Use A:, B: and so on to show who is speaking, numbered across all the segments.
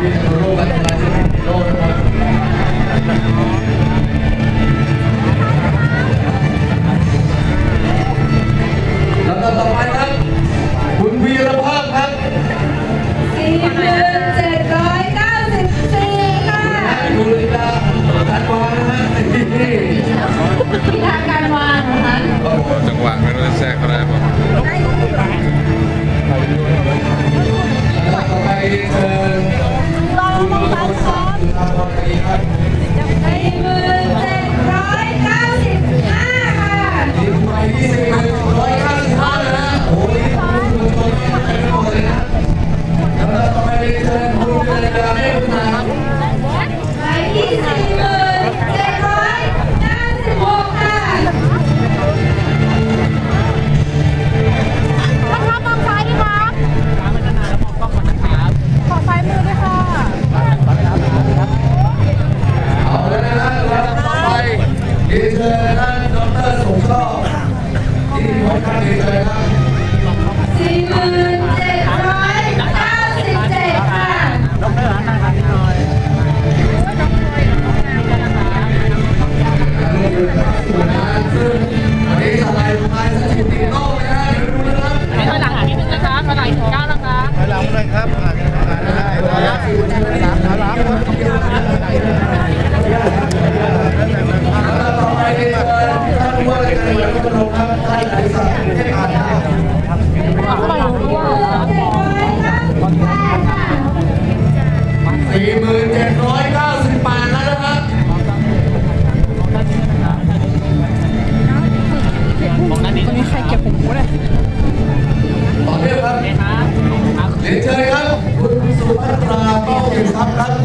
A: แล้วต่อไปครับ คุณวีรภาพครับ
B: สี่มื่นเจ็ดร้อยเก้าสิบสี่ค่ะ
A: คุณลิ
C: จั
B: น
A: วานะฮะที่ทางกา
D: ร
A: วา Aye. เรียนเชิญครับ คุณสุภัตราเป้าเก็บทรัพย์ครับ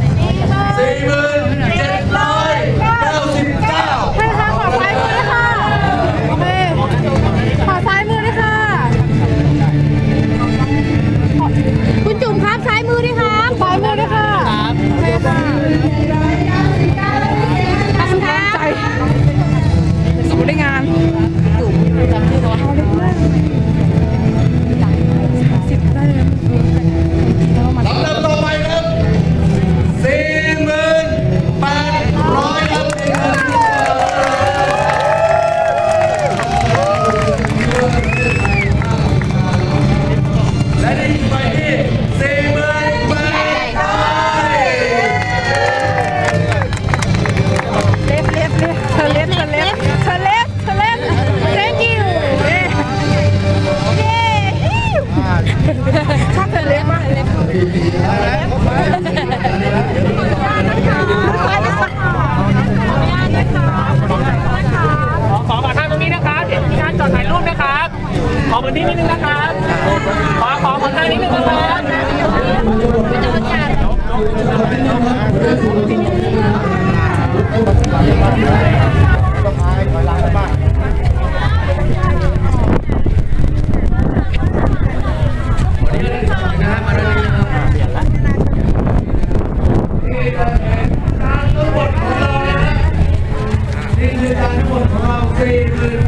E: creatively.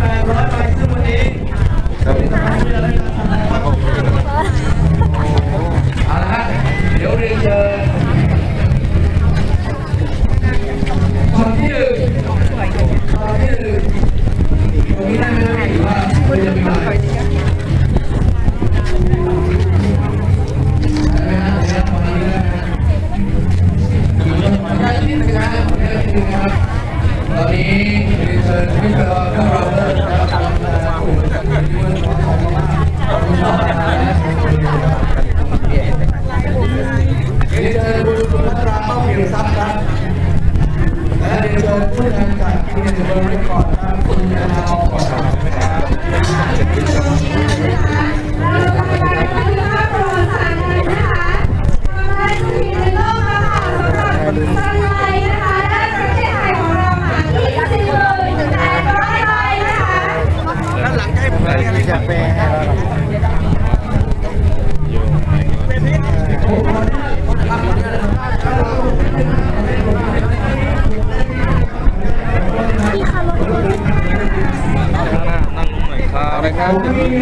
E: คุณสุ
A: ภัตรา
E: เป้า
A: เปี่ยนทรัพย์ครับและเดี๋ยวเชิญผู้แทนจากกิน
B: เนสเบิร์ดค
D: อร์
F: ดครับคุณอา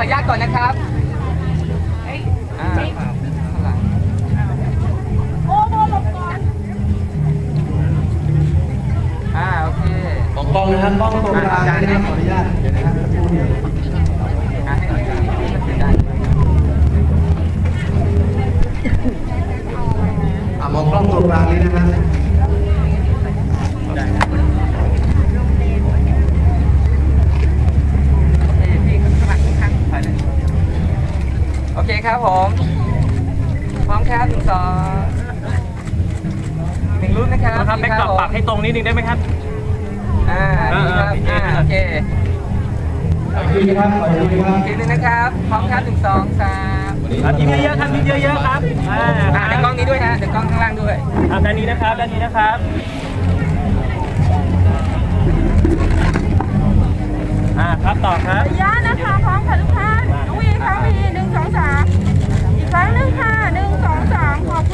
F: ออนุญาตก่อนนะครับอ่าข้างหลังอ่าโอเค
A: มองกล้องนะครับกล้องตรงกลางนะครับขออนุญาตเดี๋ยวนะครับสักครู่เดียว
F: อ่าให้อาจารย์ให้มันเป็นได้
A: อะมองกล้องตรงกลางนี้นะฮะ
F: โอเคพี่ข้างหลังข้างๆถ่ายเลยโอเคครับผมพร้อมครับหนึ่งสองหนึ่งรุ่นนะครับ
G: ทำแบ็กกรอบปรับให้ตรงนิดนึงได้ไหมครับ
F: อ่าดีครับ
G: เออเออ
F: อ่าโอเค
A: ขอบคุณครับขอบคุณครับ
F: อีกทีหนึงนะครับพร้อมครับหนึ่งสองสาม
G: ครับยิ้มเยอะๆครับยิ้มเยอะๆครับอ่า
F: อ่าเดี๋ยวกล้องนี้ด้วยฮะเดี๋ยวกล้องข้างล่างด้วย
G: อ่าด้านนี้นะครับด้านนี้นะครับอ่าครับต่อครับ
E: ย่านะคะพร้อมค่ะทุกท่าน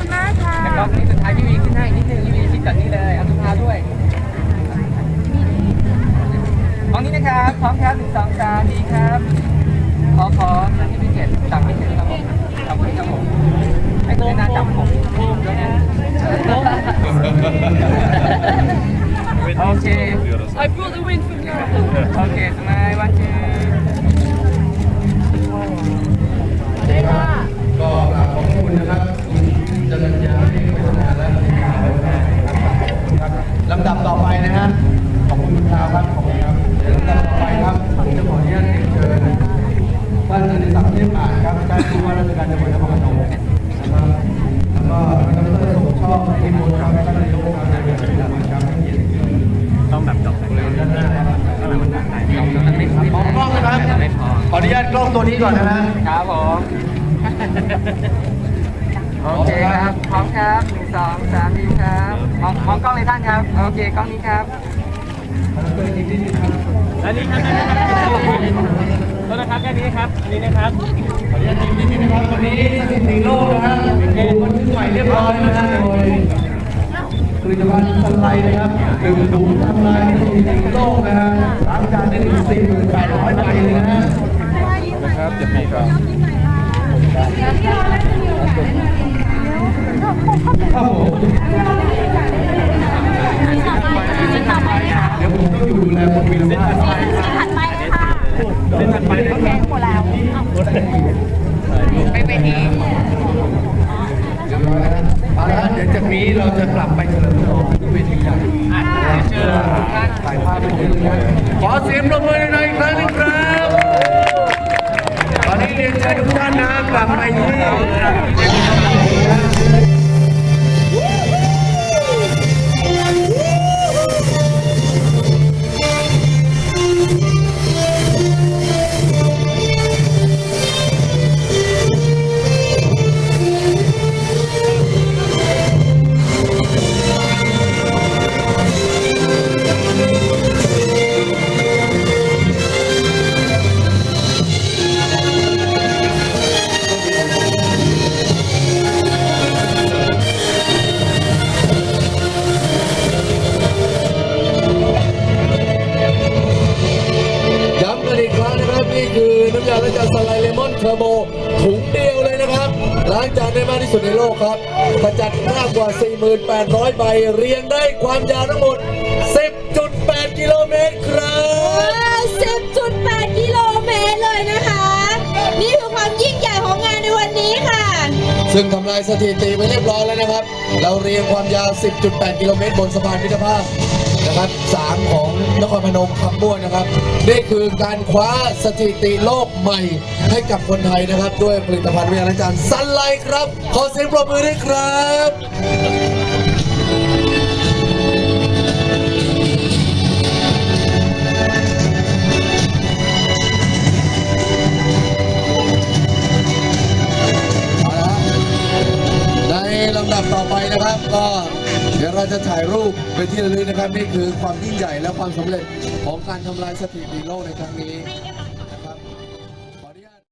E: คุณมากค่ะ
F: แล้วก็นี่สุดท้ายพี่วีขึ้นให้นิดนึงพี่วีชิดกับนี่เลยเอาทุกทาด้วยมองนี้นะครับพร้อมครับหนึ่งสองสามดีครับ ขอขอที่พิเศษจับพิเศษครับผมขอบคุณครับผมไอ้ตัวหน้าจับผมด้วยนะโอเค I brought the win for you โอเค โอเคกล้องนี้ครับ
G: ด้านนี้ครับด้านนี้ครับต้นนะครับด้านนี้ครับอันนี้นะครับ
A: ขออนุญาตทีมนิดนึงนะครับวันนี้สถิติโลกนะฮะถูกบันทึกใหม่เรียบร้อยนะฮะโดยผลิตภัณฑ์สไลด์นะครับดื่มดูทำลายสถิติโลกนะฮะล้างจานได้ถึง4,800ใบเลยนะฮะ
C: นะครับจะมีครับ
A: ครับผม เดี๋ยวผมต้องอยู่ดูแลคนมีคุณภาพ
E: ถัดไปเลยค่ะ
G: เส้นถัดไปครับ
E: แกงหมดแล้ว
F: ไม่ไปเอง
A: เรียบร้อยนะฮะเอาละฮะเดี๋ยวจากนี้เราจะ ถุงเดียวเลยนะครับล้างจานได้มากที่สุดในโลกครับขจัดมากกว่า 4,800 ใบ เรียงได้ความยาวทั้งหมด 10.8 กิโลเมตรครับ ซึ่งทำลายสถิติไปเรียบร้อยแล้วนะครับ เราเรียงความยาว 10.8 กิโลเมตรบนสะพานมิตรภาพนะครับสามของนครพนมคำบ้วนนะครับ นี่คือการคว้าสถิติโลกใหม่ให้กับคนไทยนะครับ ด้วยผลิตภัณฑ์วิทยาจารย์ซันไลท์ครับ ขอเสียงปรบมือด้วยครับ นะครับ ก็เดี๋ยวเราจะถ่ายรูปเป็นที่ระลึกนะครับ นี่คือความยิ่งใหญ่และความสำเร็จของการทำลายสถิติโลกในครั้งนี้